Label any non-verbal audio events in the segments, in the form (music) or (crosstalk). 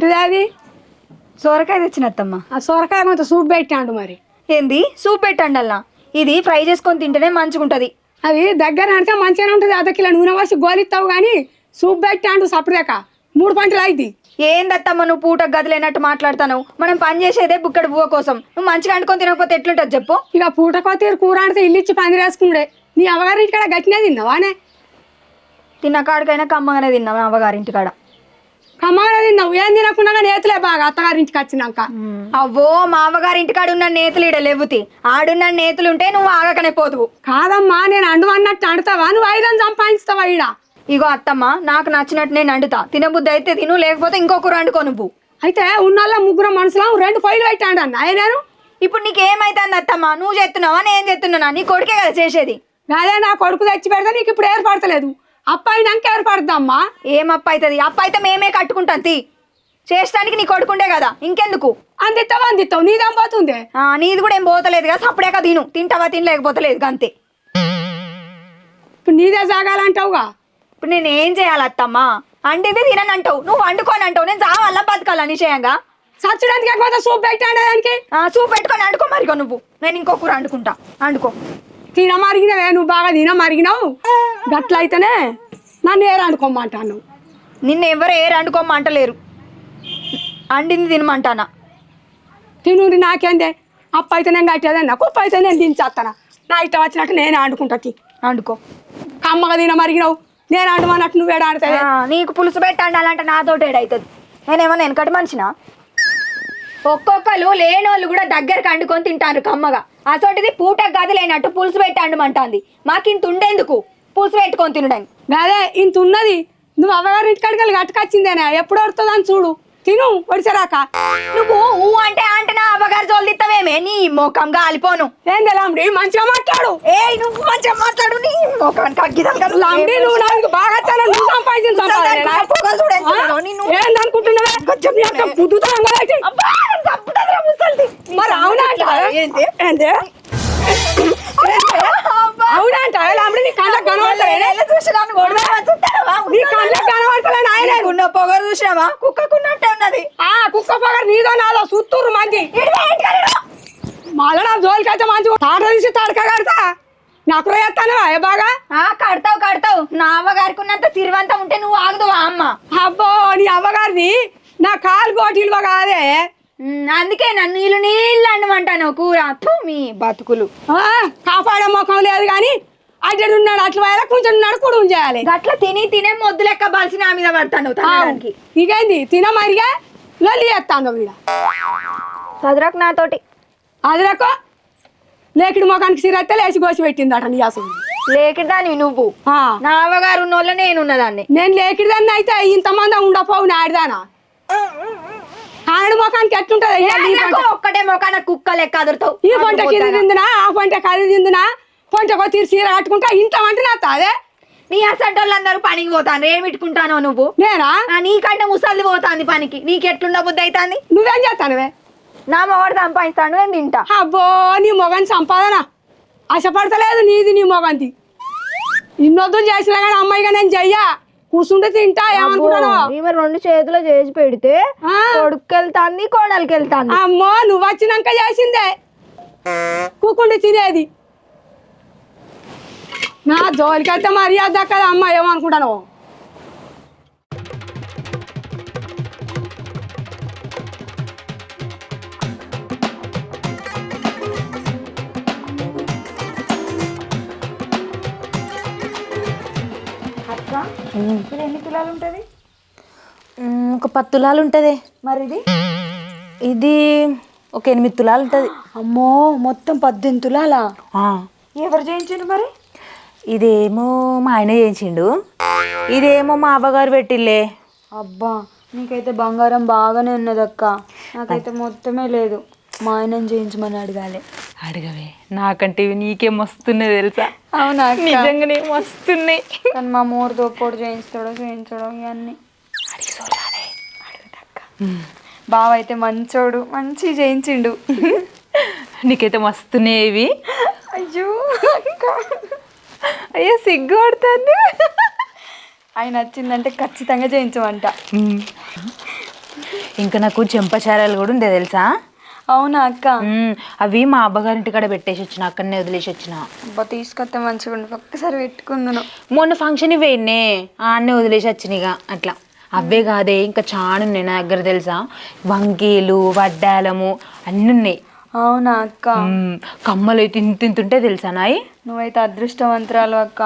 ఏంటిది అది సోరకాయ తెచ్చిన అత్తమ్మ. ఆ సొరకాయ కొంత సూప్ పెట్టాడు మరి. ఏంది? సూప్ పెట్టండి అల్లా ఇది ఫ్రై చేసుకొని తింటేనే మంచిగుంటది. అది దగ్గర అంటే మంచిగానే ఉంటుంది. అర్ధ కిలో నూనె పోసి గోలిస్తావు కానీ సూప్ పెట్టాడు సపరేక మూడు పంటలు అయింది ఏందత్తమ్మ నువ్వు పూట గదిలేనట్టు మాట్లాడతాను మనం పని చేసేదే బుక్కడు బువ్వ కోసం. నువ్వు మంచిగా అండుకొని తినకపోతే ఎట్లుంటుంది చెప్పు. ఇక పూట కొత్త కూర ఆడితే ఇల్లు ఇచ్చి పందిరేసుకుండే నీ అవగారి ఇక్కడ గట్టినే తిన్నావానే తిన్న కాడికైనా కమ్మగానే తిన్నాం మా అవ్వగారింటి కాడ కమ్మగానే తిన్నావు ఏం తినకుండా నేతలే బాగా అత్తగారింటికి వచ్చినాక. అవ్వో మా అవ్వగారింటి కాడ ఉన్న నేతలు ఇడ లేవుతి. ఆడున్న నేతలు ఉంటే నువ్వు ఆగకనే పోతువు కాదమ్మా నేను అండు అన్నట్టు అండుతావా? నువ్వు ఐదం సంపాదిస్తావా ఈడ? ఇగో అత్తమ్మ నాకు నచ్చినట్టు నేను అండుతా. తినబుద్ధి అయితే తిను లేకపోతే ఇంకో కూర వండుకో నువ్వు అయితే ఉన్నోళ్ళ ముగ్గురు మనుషులు రెండు పొయ్యిలు పెట్టాడు అన్న నేను? ఇప్పుడు నీకేమైతుంది అత్తమ్మ? నువ్వు చేస్తున్నావా నేను చేస్తున్నానా నీ కొడుకే కదా చేసేది. అదే నా కొడుకు తెచ్చి పెడితే నీకు ఇప్పుడు ఏర్పడతలేదు. అప్పయినాక ఏర్పడుద్దమ్మా ఏం అప్ప అవుతుంది అప్ప అయితే మేమే కట్టుకుంటాం తీ. చేసడానికి నీ కొడుకుండే కదా ఇంకెందుకు? అందిస్తావు అందిస్తావు? నీదేం పోతుంది? ఆ, నీది కూడా ఏం పోతలేదు కదా సప్పుడేక తిను. తింటావా తినలేకపోతే లేదు అంతే ఇప్పుడు నీదే జాగాలంటావుగా ఇప్పుడు నేను ఏం చేయాలి అత్తమ్మ? అంటిది తినని అంటావు నువ్వు వండుకొని అంటావు నేను చావాలా బతకాలా నిశ్చయంగా? సచ్చడానికి సూప్ పెట్టాడు దానికి? ఆ, చూపు పెట్టుకొని అండుకో మరిగో నువ్వు. నేను ఇంకో కూర అండుకుంటా అండుకో తిన మరిగినవే నువ్వు బాగా తిన మరిగినావు? గట్లయితేనే నన్ను ఏరు అనుకోమంటాను నిన్ను ఎవరు ఏరు అండుకోమంటలేరు అండింది తినమంటానా? తిను నాకేందే? అప్ప అయితే నేను కట్టేదన్నా కుప్ప అయితే నేను దించేస్తాను నా ఇష్టం వచ్చినట్టు నేనే ఆడుకుంటా తి. అండుకో కమ్మగా తిన మరిగినావు నేను ఆడమన్నట్టు నువ్వు ఏడ ఆడతావే ఆ, నీకు పులుసు పెట్టి అండాలంటే నాతోటి ఏడవుతుంది నేనేమన్నా వెనకటి మనిషినా? ఒక్కొక్కరు లేనోళ్ళు కూడా దగ్గరకు అండుకొని తింటారు కమ్మగా. అసోటిది పూట గది లేనట్టు పులుసు పెట్టి అండమంటాంది మాకు ఇంత ఉండేందుకు? పులుసు పెట్టుకొని తినడానికి అదే ఇంత ఉన్నది. నువ్వు అవ్వగారి ఇంటికాడికి వెళ్ళి గట్టుకొచ్చిందేనే ఎప్పుడు వస్తుందని చూడు. తిను వడిసరాక నువ్వు ఊ అంటే అంటే నా అవ్వగారు జోలిస్తావేమే నీ ముఖం గాలిపోను. ఏం లాంబడి? మంచిగా మాట్లాడు. ఏ నువ్వు మంచిగా మాట్లాడు. నీ ముఖానికి అగ్గిదాం కదా. లాంబడి నువ్వు నాకు బాగా తన నువ్వు సంపాదించిన సంపాదన కొంచెం నీ కదా. మరి? ఏంది? అబ్బా. అవునంట లాంబడి నీ కళ్ళకు కనబడతలే ఎలా చూసినాను చూస్తావా? నీ కళ్ళకు కనబడతలే నాయనే? నీకున్న పొగరు చూసినావా కుక్కకున్నట్టే ఉన్నది. ఆ కుక్క పగర్ నీదో నాదో సుత్తూరు ఇడు. మళ్ళా నా జోలికైతే మంచి తాట తీసి తడక కడతా. నాకు చేస్తాను ఏ బాగా? ఆ కడతావు కడతావు. నా అవ్వగారికి ఉన్నంత సిరివంతం ఉంటే నువ్వు ఆగుదువా అమ్మ? అబ్బో నీ అవ్వగారిది నా కాలు గోటీలు కాదే. అందుకే నన్ను నీళ్ళు నీళ్ళు అండమంటాను కూర. మీ బతుకులు. కాపాడే ముఖం లేదు కానీ అడ్డడు ఉన్నాడు అట్లా వేళ కొంచెం నడుకుడు చేయాలి. గట్ల తిని తినే మొద్దు లెక్క బలిసి నా మీద పడతాను ఇకేంది తిన మరిగా లొల్లి చేస్తాను వీడ. చదురకు నాతోటి. అదిరకో లేకిడి ముఖానికి సిరత్తే లేచి కోసి పెట్టిందట నీ అసలు. నువ్వు. నా అవ్వగారు ఉన్నోళ్ళ నేను ఉన్నదాన్ని నేను లేకిడిదాన్ని అయితే ఇంతమంది ఉండపోవు నాడిదానా ఆడి ముఖానికి ఎట్లుంటది? పంట? ఒక్కటే మొకాన కుక్క లెక్క అదురుతావు. ఈ పంటకి ఇది తిందునా? ఆ పంటకి అది తిందునా? పంటకు తీరు చీర కట్టుకుంటా ఇంత వంట నా తాదే నీ అసంటోళ్ళందరూ పనికి పోతాను ఏమిట్టుకుంటానో నువ్వు? నేనా? నీకంటే ముసలిది పోతాంది పనికి. నీకెట్లుండ బుద్ధి అవుతాంది నువ్వేం చేస్తానువే? నా మొగడు సంపాదిస్తాను నేను తింటా? అబ్బో నీ మొగని సంపాదన. ఆశపడతలేదు నీది నీ మొగంది. ఇన్నొద్దు చేసినా కానీ అమ్మాయిగా నేను చెయ్యా. కూర్చుంటే తింటా ఏమనుకుంటాను? ఈమె రెండు చేతులు చేసి పెడితే ఆ. కొడుకు వెళ్తాంది కోడలికి వెళ్తాంది అమ్మో నువ్వు వచ్చినాక చేసిందే. కూకుండి తినేది. నా జోలికైతే మర్యాద దక్కదు అమ్మ ఏమనుకుంటాను? ఇది ఎన్ని తులాలు ఉంటది ఒక పది తులాలు ఉంటుంది మరి ఇది ఇది ఒక ఎనిమిది తులాలు ఉంటుంది అమ్మో మొత్తం పద్దెనిమిది తులాలా? ఎవరు చేయించారు మరి? ఇదేమో మా ఆయన చేయించిండు. ఇదేమో మా అవ్వగారు పెట్టిల్లే. అబ్బా నీకైతే బంగారం బాగానే ఉన్నది అక్క నాకైతే మొత్తమే లేదు. మా ఆయనని చేయించమని అడగాలి. అడగవే నాకంటే ఇవి నీకే మస్తున్నాయి తెలుసా? అవునా నిజంగానే మస్తున్నాయి. కానీ మా మూడు తోపోడు చేయించుతాడో చేయించాడో ఇవన్నీ. బావ అయితే మంచోడు మంచి చేయించిండు. నీకైతే మస్తున్నాయి ఇవి. అయ్యో అయ్యో సిగ్గు పడుతుంది. ఆయన నచ్చిందంటే ఖచ్చితంగా చేయించమంట. ఇంకా నాకు చెంపచారాలు కూడా ఉండే తెలుసా? అవునా అక్క. అవి మా అబ్బగారింటి కాడ పెట్టేసి వచ్చిన అక్కడనే వదిలేసి వచ్చిన. అబ్బా తీసుకొస్తే మంచిగా ఒక్కసారి పెట్టుకుందును. మొన్న ఫంక్షన్ పోయినే అన్నీ వదిలేసి వచ్చినాయిగా అట్లా. అవే కాదే ఇంకా చాలా ఉన్నాయి నా దగ్గర తెలుసా? వంకీలు వడ్డాలము అన్నీ ఉన్నాయి. అవునా అక్క? మ్మ్. కమ్మలు అయితే ఇంత ఇంత ఉంటే తెలుసా నాయి? నువ్వైతే అదృష్టవంతురాలు అక్క.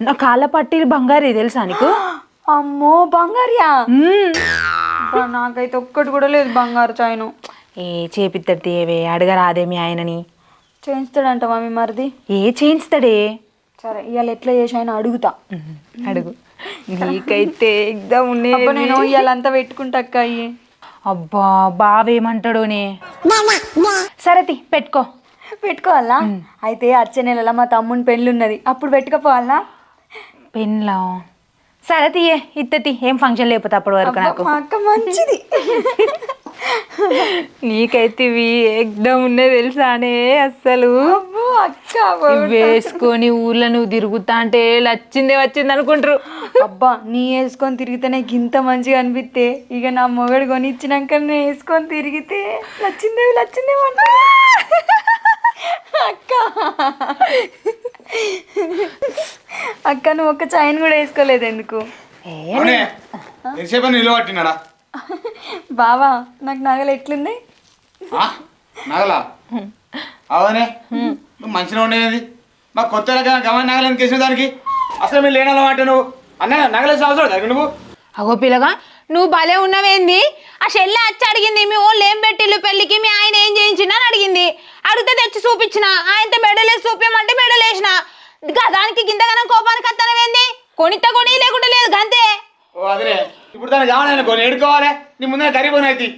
నా కాళ్ళ పట్టీలు బంగారు తెలుసా నీకు? అమ్మో బంగారియా. అబ్బా, నాకైతే ఒక్కటి కూడా లేదు బంగారు చైను ఏ చేపిస్తాడు తీయవే అడగరాదే మీ ఆయనని. చేయిస్తాడంట మమ్మీ మరిది. ఏ చేయిస్తాడే సరే ఇవాళ ఎట్లా చేసి ఆయన అడుగుతా. అడుగు. నీకైతే ఎగ్జామ్ అబ్బా ఉన్నాయి నేను ఇవాళంతా పెట్టుకుంటా అక్క అయ్యి. అబ్బా బావేమంటాడోనే. సరే తి పెట్టుకో. పెట్టుకోవాలా? అయితే వచ్చే నెలలో మా తమ్ముని పెళ్ళి ఉన్నది అప్పుడు పెట్టుకపోవాలా? పెన్లా సరే తీయే. ఇత్తతి ఏం ఫంక్షన్ లేకపోతే అప్పటి వరకు నాకు. మా అక్క మంచిది. (laughs) నీకైతే ఇవి ఎగ్దమ్ ఉన్నాయి తెలుసానే అస్సలు. అక్క వేసుకొని ఊర్లో నువ్వు తిరుగుతా అంటే లచ్చిందే వచ్చింది అనుకుంటారు. అబ్బా నీ వేసుకొని తిరిగితేనే గింత మంచిగా అనిపిస్తే ఇక నా మొగడు కొని ఇచ్చినాక నేను వేసుకొని తిరిగితే నచ్చిందే నచ్చిందే అంట (laughs) అక్క నువ్వు ఒక చైన్ కూడా వేసుకోలేదు ఎందుకు? ఎంతసేపు నిలువ పట్టినాడా బావా నాకు నగలు ఎట్లుంది? ఆ? నగలా? అవునే నువ్వు మంచిగా ఉండేది మా కొత్త రకం గమని నగలు ఎందుకు వేసిన దానికి? అసలు మీరు లేని మాట నువ్వు. అన్న నగలేసిన అవసరం లేదు నువ్వు అగో పిల్లగా నువ్వు భలే ఉన్నవేంది? ఆ చెల్లి వచ్చి అడిగింది మీ ఓళ్ళు ఏం పెట్టిల్లు పెళ్ళికి? మీ ఆయన ఏం చేయించిండు అని అడిగింది. అడిగితే తెచ్చి చూపించిన. ఆయనతో మెడలేసి చూపించమంటే మెడలేసిన. దానికి గింతగానం కోపానికి అత్తనవేంది కొనితే కొని లేకుంటే లేదు గంతే. ఓ అదే ఇప్పుడు దాన్ని కావాలి అనుకో ఎడుకోవాలి నీ ముందే అయితే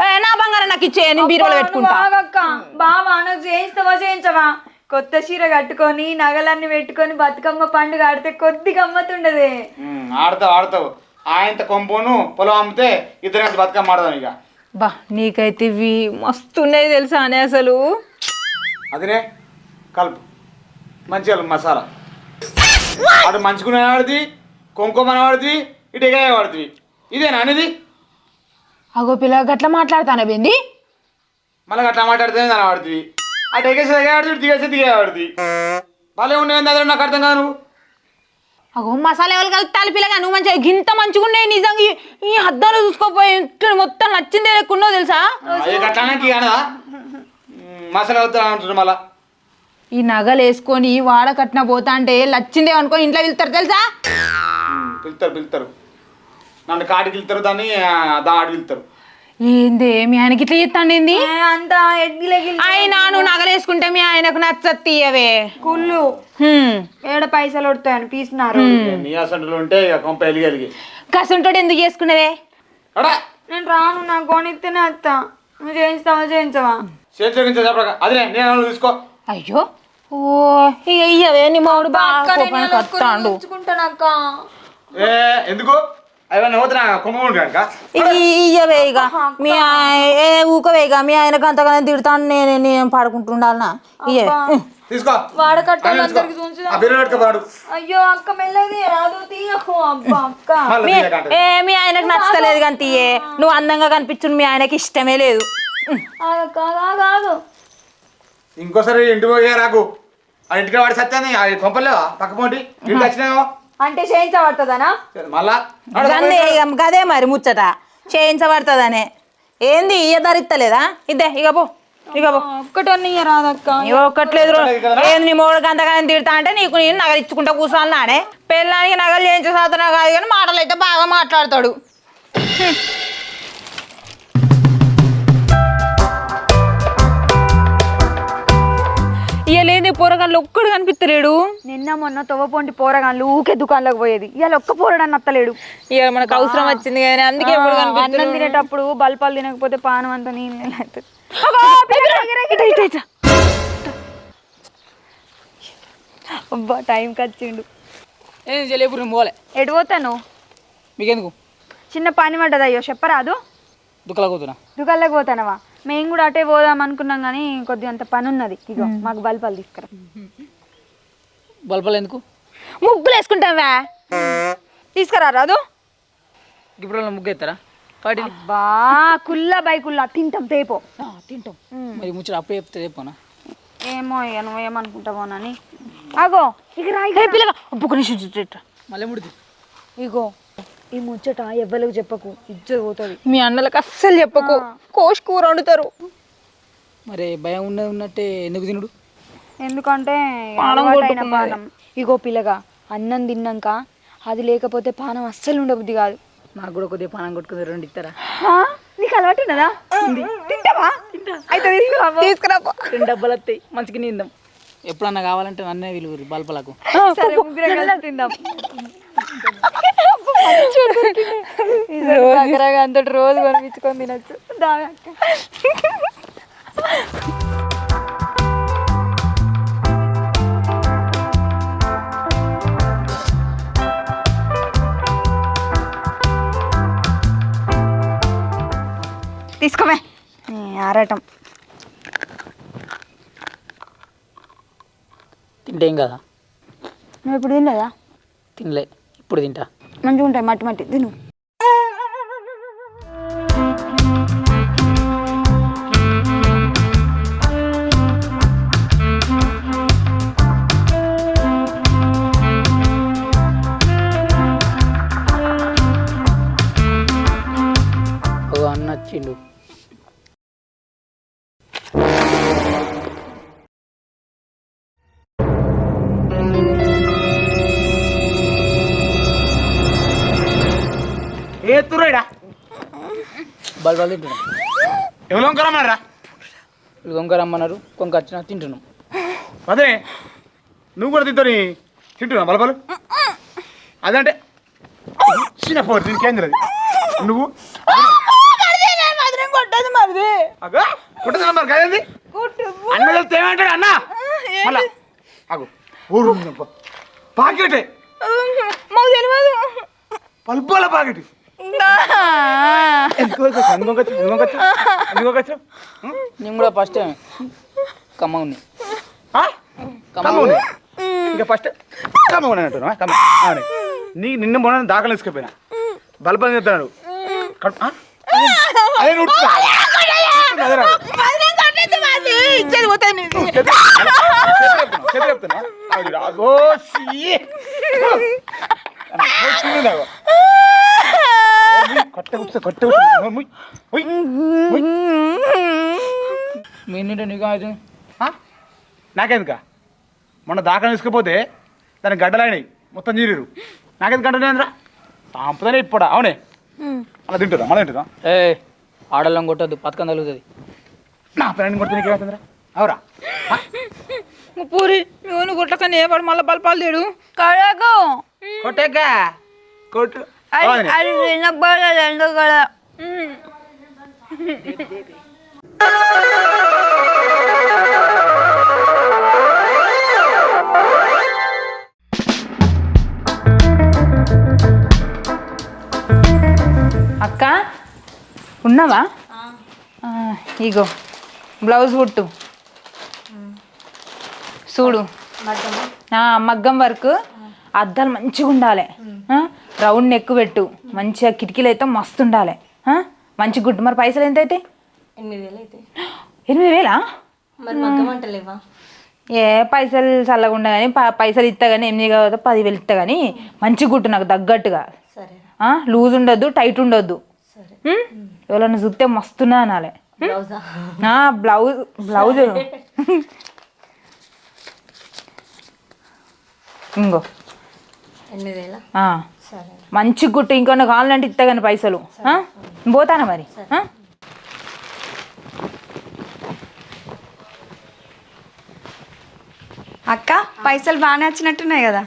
ఏ, నా బంగారం నాకు ఇచ్చే నేను బీరువాలో పెట్టుకుంటా. బావక్క బావా నువ్వు చేయిస్తావా చేయించవా? కొత్త చీర కట్టుకొని నగలన్నీ పెట్టుకొని బతుకమ్మ పండుగ ఆడితే కొద్ది గమ్మతుండదే ఆడతావు ఆడతావు. ఆయనత కొంపును పొలం అమ్మితే ఇద్దరు బతుకమ్మ ఆడదాం ఇక. బా నీకైతే ఇవి మస్తు ఉన్నాయి తెలుసా అని అసలు? అదినే కలుపు. మంచిగా మసాలా. అటు మంచుకునే వాడిది కుంకుమ వాడిది ఇటు ఎగాయ వాడిది. ఇదేనా అనేది? అగో పిల్ల గట్ల మాట్లాడతానవేంది మళ్ళీ అట్లా మాట్లాడితే దాని వాడుతుంది అటు ఎగేసి ఎగాడుతుంది ఇటు దిగేసి దిగేవాడుతుంది భలే ఉండేది అదే నాకు అర్థం నువ్వు అగో మసాలా ఎవరు కలుపుతాలి పిల్లగా? నువ్వు మంచిగా గింత మంచిగా ఉన్నాయి నిజంగా ఈ- అద్దాలు చూసుకోపోయి ఇంట్లో మొత్తం నచ్చిందే లేకున్నావు తెలుసా? మసాలా వద్దా అంటున్నారు మళ్ళా. ఈ నగలు వేసుకొని వాడకట్న పోతా అంటే లచ్చిందే అనుకొని ఇంట్లో వెళ్తారు తెలుసా? పిలుతారు పిలుతారు నన్ను కాడికి వెళ్తారు దాన్ని ఆ, దా ఆడికి వెళ్తారు ఏంది? మీ ఆయనకి ఇట్లా చెప్తాండి ఏంది? అంతా ఆయన నువ్వు నగలు వేసుకుంటే మీ ఆయనకు నచ్చదు తీయవే. కుళ్ళు. హ్మ్. ఏడ పైసలు కొడతాయని పీసినారు. నీ అసంటులు ఉంటే ఇక కొంప ఎలిగి ఎలిగి. కసుంటోడు ఎందుకు చేసుకునేవే అడా! నేను రాను నాకు కొనిస్తేనే అత్త. నువ్వు చేయిస్తావా చేయించవా? చెప్పక అదే నేను తీసుకో. అయ్యో! ఓ ఇక ఇయ్యవే నీ బాగా కోపానికి వస్తాండు ఉంచుకుంటానక్క ఏ ఎందుకు? అవన్నీ పోతున్నా కొమ్మ ఉంటాక ఇయ్యవే ఇక మీ ఆయ- ఏ ఊకవే ఇక మీ ఆయనకు అంతగానే తిడతాను నేను నేను పాడుకుంటుండాలనా? ఇయ్యవే. తీసుకో. వాడకట్టాలి అన్నీ అందరికి తీసుకో. ఆ బిర్రు పెట్టుకోపాడు అయ్యో అక్క మెల్లది రాదు తీయకు. అబ్బా అక్క. మళ్ళీ తీయకంటే. ఏ మీ ఆయనకు నచ్చలేదు కానీ తీయే. నువ్వు అందంగా కనిపించు మీ ఆయనకి ఇష్టమే లేదు. ఆగక్క కాదు ఇంకోసారి ఇంటి పోయే రాకు. ఆ ఇంటికి వాడి సత్యాన్ని ఆ కొంపలేవా పక్క పోటీ ఇంటికి వచ్చినావో అంటే చేయించబడుతుందనా? మళ్ళా. గందే మరి ముచ్చట. చేయించబడుతుందనే. ఏంది ఇయ్య ధరిస్తలేదా ఇద్దే ఇక పో ఇక పో. ఒక్కటన్నీ రాదక్క. ఒక్కట్లేదు నీ మూడు గంటగానే తిడతా అంటే నీకు నేను నగలు ఇచ్చుకుంటా కూర్చోను నానే పెళ్ళానికి నగలు చేయించే సాధన కాదు కానీ మాటలు అయితే బాగా మాట్లాడతాడు. ఇయ్యలేని పోరగాళ్ళు ఒక్కడు కనిపిస్తలేడు. నిన్న మొన్న తవ్వపోంటి పోరగాళ్ళు ఊకే దుకాణంలోకి పోయేది. ఇవాళ ఒక్క పోరడాన్ని అత్తలేడు ఇక మనకు అవసరం వచ్చింది కానీ అందుకే ఎప్పుడు అన్నం. తినేటప్పుడు బల్పాలు తినకపోతే పానం అంతా నీళ్ళు అవుతుంది అగో, ఇటు, ఇటు, ఇటు. అబ్బా టైంకి వచ్చిండు ఏం చేయలేపు నేను పోలే. ఎటు పోతాను? మీకెందుకు? చిన్న పని పడ్డది అయ్యో చెప్పరాదు? దుఃఖలా కూతున్నా దుకాణంలోకి పోతానవా? మేము కూడా అటే పోదాం అనుకున్నాం కానీ కొద్దిగా అంత పని ఉన్నది. ఇగో మాకు బల్పాలు తీసుకురా. బల్బలు ఎందుకు? ముగ్గులు వేసుకుంటావా తీసుకురా రాదు. ఇప్పుడు ముగ్గు ఎత్తారా బా కుల్ల బై కుల్ల తింటాం తేపో. తింటాం. మరి ముచ్చట అప్పుడే చెప్తే పోనా ఏమో ఇక నువ్వేమనుకుంటావోనని అగో ఇక రాయి పిల్లగా చుట్టూ మళ్ళీ ముడిది ఇగో ఈ ముచ్చట ఎవ్వరికి చెప్పకు ఇజ్జత్ పోతుంది. మీ అన్నలకు అస్సలు చెప్పకు. కోసి కూర వండుతారు. మరి భయం ఉన్నది ఉన్నట్టే ఎందుకు తినుడు? ఎందుకంటే పానం అలవాటైన కొట్టుకున్నది. పానం. ఇగో పిల్లగా అన్నం తిన్నాక అది లేకపోతే పానం అస్సలు ఉండబుద్ధి కాదు. నాకు కూడా కొద్దిగా పానం కొట్టుకుని రెండు ఇస్తారా? నీకు అలవాటు ఉన్నదా? తింటావా? అయితే రెండు డబ్బాలు వస్తాయి మంచిగా నిందాం. ఎప్పుడన్నా కావాలంటే నన్నే విలువరు బల్పలకు. సరే ముగ్గురం కలిసి తిందాం. (laughs) అంతటి రోజు కొనిపించుకొని తినచ్చు దాగా తీసుకోమే ఆరాటం. తింటే కదా? నువ్వు ఇప్పుడు తినలేదా? తినలే. ఇప్పుడు తింటా. మంచిగా ఉంటాయి మట్టి మట్టి. తిను. బల్బాలు తింటున్నాం. ఎవరు వంకరమ్మారా వీళ్ళు కొంక రమ్మన్నారు కొంక వచ్చినా తింటున్నాం. అదే నువ్వు కూడా తింటావు తింటున్నావు బలబలు అదంటే చిన్న పోరు దీనికేం తెలియదు. నువ్వు? కొట్టదు మరిది అగా కుట్టదు మరి కదండి అన్న వెళ్తే ఏమంటాడు అన్న? మళ్ళా అగు ఊరు పాకెటే. మాకు తెలియదు పల్పాల పాకెట్. నేను కూడా ఫస్ట్ టైం కమ్మ ఉన్నాయి కమ్మ ఉన్నాయి ఇంకా ఫస్ట్ కమ్మ ఉన్నాయి అంటున్నా కమ్మ అవును నీ నిన్న మొన్న దాఖలు తీసుకుపోయినా కడుపు- ఆ? అదే నువ్వు ఉడుకుతా. అదే రా. ఇచ్చేది పోతాయి నీకు. చేతులు- చేతులు చెప్తున్నా, కట్టె కట్టె నింటే నీకు? నాకెందుక? మొన్న దాఖలు తీసుకుపోతే దానికి గడ్డలైనాయి మొత్తం చీరిరు నాకెందుకు గడ్డలేదురా సాంపుదనే ఇప్పుడా. అవునే. అలా తింటుందా? మళ్ళీ తింటుందా? ఏ ఆడలం కొట్టద్దు. పథకం తగులుతుంది. నా పిల్లని కొడితే నీకేమవుతుందిరా అవురా? పూరి నువ్వు గుట్లకని ఏ వాడు మళ్ళీ బల్పాలు తేడు కొట్టేక కొట్టు. అది ఎందుకు కదా అక్క ఉన్నావా? ఆ, ఇగో బ్లౌజ్ కుట్టు. చూడు. మగ్గం. వర్క్ అద్దాలు మంచిగా ఉండాలి రౌండ్ నెక్ పెట్టు. మంచిగా కిటికీలు అయితే మస్తు ఉండాలి మంచి గుడ్డు మరి పైసలు ఎంత అయితే ఎనిమిది వేలు అయితే ఎనిమిది వేలా? మరి ఏ పైసలు చల్లగా ఉండ కానీ పైసలు ఇస్తా కానీ ఎనిమిది కాదు పదివేలు ఇస్తా కానీ మంచి గుట్టు నాకు తగ్గట్టుగా. లూజ్ ఉండొద్దు టైట్ ఉండొద్దు? ఎవరన్నా చూస్తే మస్తున్నా అనాలి. బ్లౌజా? బ్లౌజ్. బ్లౌజ్ ఇంకో ఎనిమిది వేల? మంచి గుట్టు ఇంకొన్ని కావాలంటే ఇస్తా కానీ పైసలు? పోతానా మరి? అక్క పైసలు బాగానే వచ్చినట్టున్నాయి కదా?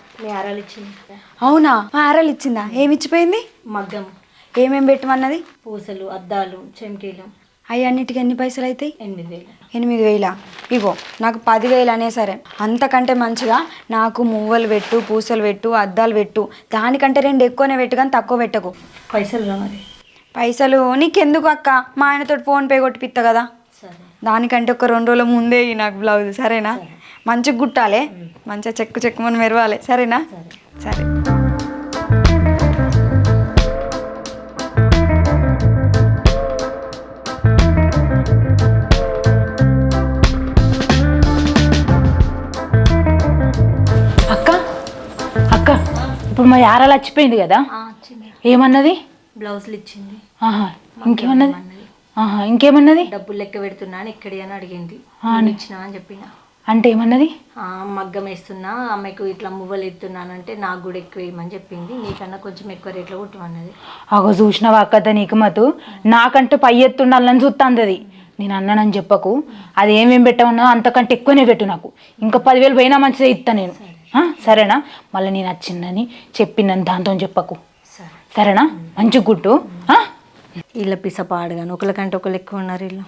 అవునా? ఆరలు ఇచ్చిందా? ఏమి ఇచ్చిపోయింది? మగ్గం. ఏమేం పెట్టమన్నది? పూసలు అద్దాలు చెంకీలు. అవి అన్నిటికి ఎన్ని పైసలు అవుతాయి ఎనిమిది వేలు. ఎనిమిది వేల ఇగో నాకు పదివేలు అనే సరే. అంతకంటే మంచిగా నాకు మువ్వలు పెట్టు పూసలు పెట్టు అద్దాలు పెట్టు. దానికంటే రెండు ఎక్కువనే పెట్టు కానీ తక్కువ పెట్టకు. పైసలు రా మరి? పైసలు నీకెందుకు అక్క? మా ఆయనతో ఫోన్ పే కొట్టిపిస్తా కదా. దానికంటే ఒక రెండు రోజుల ముందే నాకు బ్లౌజ్. సరేనా? మంచిగా కుట్టాలి. మంచిగా చెక్కు చెక్కుమని మెరవాలి. సరేనా? సరే. ఇప్పుడు మా యారాలు వచ్చిపోయింది కదా? ఏమన్నది? బ్లౌజులు ఇచ్చింది. ఆహా ఇంకేమన్నది? ఆహా ఇంకేమన్నది? డబ్బులు లెక్క పెడుతున్నాను ఎక్కడి అని అడిగింది. ఇచ్చిన అని చెప్పిన. అంటే ఏమన్నది? మగ్గం వేస్తున్నా అమ్మాయికి ఇట్లా మువ్వలు ఎత్తున్నానంటే నాకు కూడా ఎక్కువ వేయమని చెప్పింది. నీకన్నా కొంచెం ఎక్కువ రేట్లో కుట్టమన్నది. అగో చూసినావా అక్కద నీకు మతు నాకంటే పై ఎత్తుండాలని చూస్తాంది అది నేను అన్నానని చెప్పకు. అది ఏమేం పెట్టమన్నా అంతకంటే ఎక్కువనే పెట్టు నాకు. ఇంకా పదివేలు పోయినా మంచిదే ఇస్తా నేను. సరేనా? మళ్ళీ నేను వచ్చిందని చెప్పినని దాంతో చెప్పకు. సరే. సరేనా? మంచి గుట్టు ఆ? వీళ్ళ పిస పాడుగాను. ఒకరికంటే ఒకరు ఎక్కువ ఉన్నారు వీళ్ళు